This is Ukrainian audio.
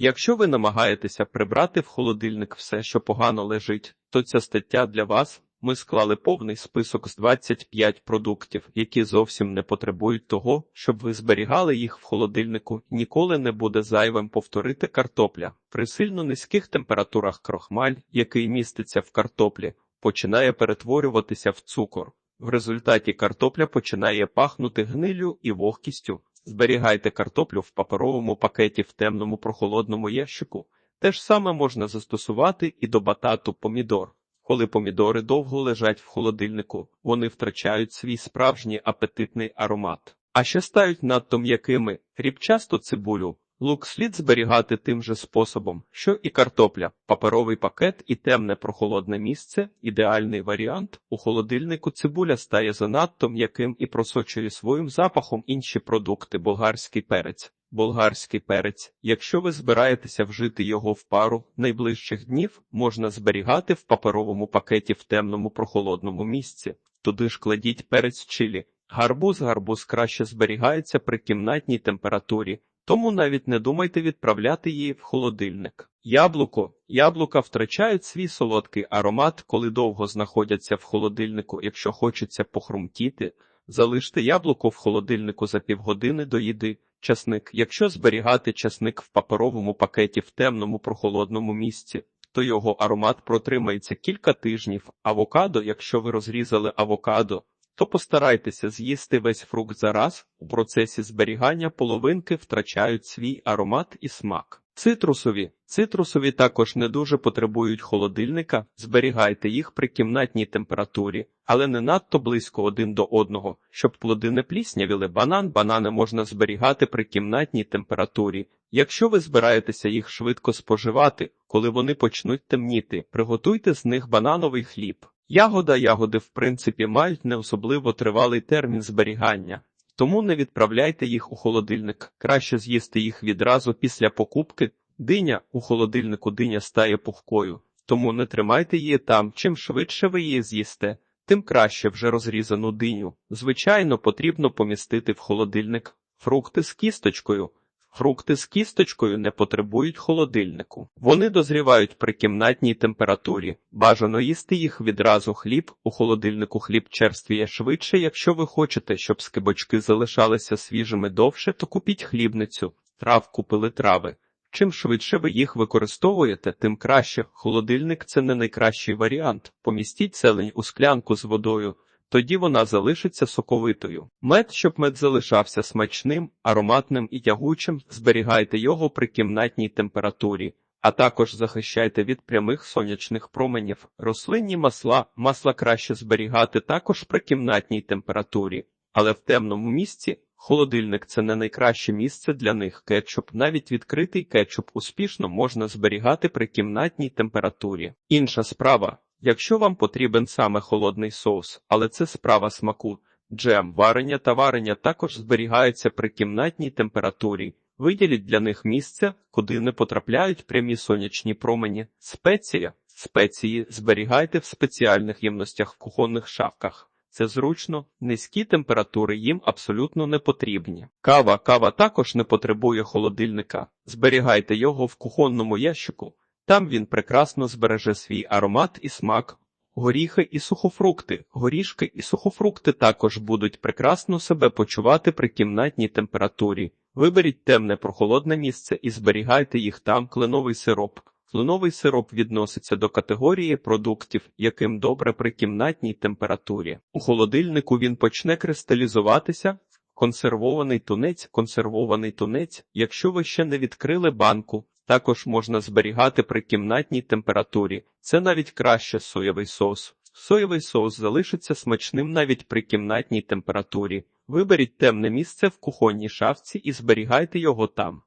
Якщо ви намагаєтеся прибрати в холодильник все, що погано лежить, то ця стаття для вас. Ми склали повний список з 25 продуктів, які зовсім не потребують того, щоб ви зберігали їх в холодильнику. Ніколи не буде зайвим повторити картопля. При сильно низьких температурах крохмаль, який міститься в картоплі, починає перетворюватися в цукор. В результаті картопля починає пахнути гнилю і вогкістю. Зберігайте картоплю в паперовому пакеті в темному прохолодному ящику. Те ж саме можна застосувати і до батату помідор. Коли помідори довго лежать в холодильнику, вони втрачають свій справжній апетитний аромат, а ще стають надто м'якими, рібчасту цибулю. Лук слід зберігати тим же способом, що і картопля, паперовий пакет і темне прохолодне місце ідеальний варіант. У холодильнику цибуля стає занадто м'яким і просочує своїм запахом інші продукти болгарський перець. Болгарський перець, якщо ви збираєтеся вжити його в пару найближчих днів, можна зберігати в паперовому пакеті в темному прохолодному місці. Туди ж кладіть перець чилі. Гарбуз гарбуз краще зберігається при кімнатній температурі, тому навіть не думайте відправляти її в холодильник. Яблуко. Яблука втрачають свій солодкий аромат, коли довго знаходяться в холодильнику. Якщо хочеться похрумтіти, залиште яблуко в холодильнику за півгодини до їди. Часник. Якщо зберігати часник в паперовому пакеті в темному прохолодному місці, то його аромат протримається кілька тижнів. Авокадо, якщо ви розрізали авокадо, то постарайтеся з'їсти весь фрукт зараз. У процесі зберігання половинки втрачають свій аромат і смак. Цитрусові. Цитрусові також не дуже потребують холодильника, зберігайте їх при кімнатній температурі, але не надто близько один до одного, щоб плоди не пліснявіли. Банан, банани можна зберігати при кімнатній температурі. Якщо ви збираєтеся їх швидко споживати, коли вони почнуть темніти, приготуйте з них банановий хліб. Ягода, ягоди, в принципі, мають не особливо тривалий термін зберігання. Тому не відправляйте їх у холодильник. Краще з'їсти їх відразу після покупки. Диня у холодильнику диня стає пухкою, тому не тримайте її там. Чим швидше ви її з'їсте, тим краще вже розрізану диню. Звичайно, потрібно помістити в холодильник фрукти з кісточкою. Фрукти з кісточкою не потребують холодильнику. Вони дозрівають при кімнатній температурі. Бажано їсти їх відразу хліб. У холодильнику хліб черствіє швидше. Якщо ви хочете, щоб скибочки залишалися свіжими довше, то купіть хлібницю. Трав купили трави. Чим швидше ви їх використовуєте, тим краще. Холодильник це не найкращий варіант. Помістіть зелень у склянку з водою. Тоді вона залишиться соковитою. Мед, щоб мед залишався смачним, ароматним і тягучим, зберігайте його при кімнатній температурі, а також захищайте від прямих сонячних променів. Рослинні масла, масла краще зберігати також при кімнатній температурі, але в темному місці холодильник це не найкраще місце для них. Кетчуп, навіть відкритий кетчуп успішно можна зберігати при кімнатній температурі. Інша справа. Якщо вам потрібен саме холодний соус, але це справа смаку, джем, варення та варення також зберігаються при кімнатній температурі. Виділіть для них місце, куди не потрапляють прямі сонячні промені. Спеція. Спеції зберігайте в спеціальних ємностях в кухонних шафках. Це зручно, низькі температури їм абсолютно не потрібні. Кава, кава також не потребує холодильника. Зберігайте його в кухонному ящику. Там він прекрасно збереже свій аромат і смак. Горіхи і сухофрукти. Горішки і сухофрукти також будуть прекрасно себе почувати при кімнатній температурі. Виберіть темне прохолодне місце і зберігайте їх там кленовий сироп. Кленовий сироп відноситься до категорії продуктів, яким добре при кімнатній температурі. У холодильнику він почне кристалізуватися. Консервований тунець, консервований тунець, якщо ви ще не відкрили банку, також можна зберігати при кімнатній температурі. Це навіть краще соєвий соус. Соєвий соус залишиться смачним навіть при кімнатній температурі. Виберіть темне місце в кухонній шафці і зберігайте його там.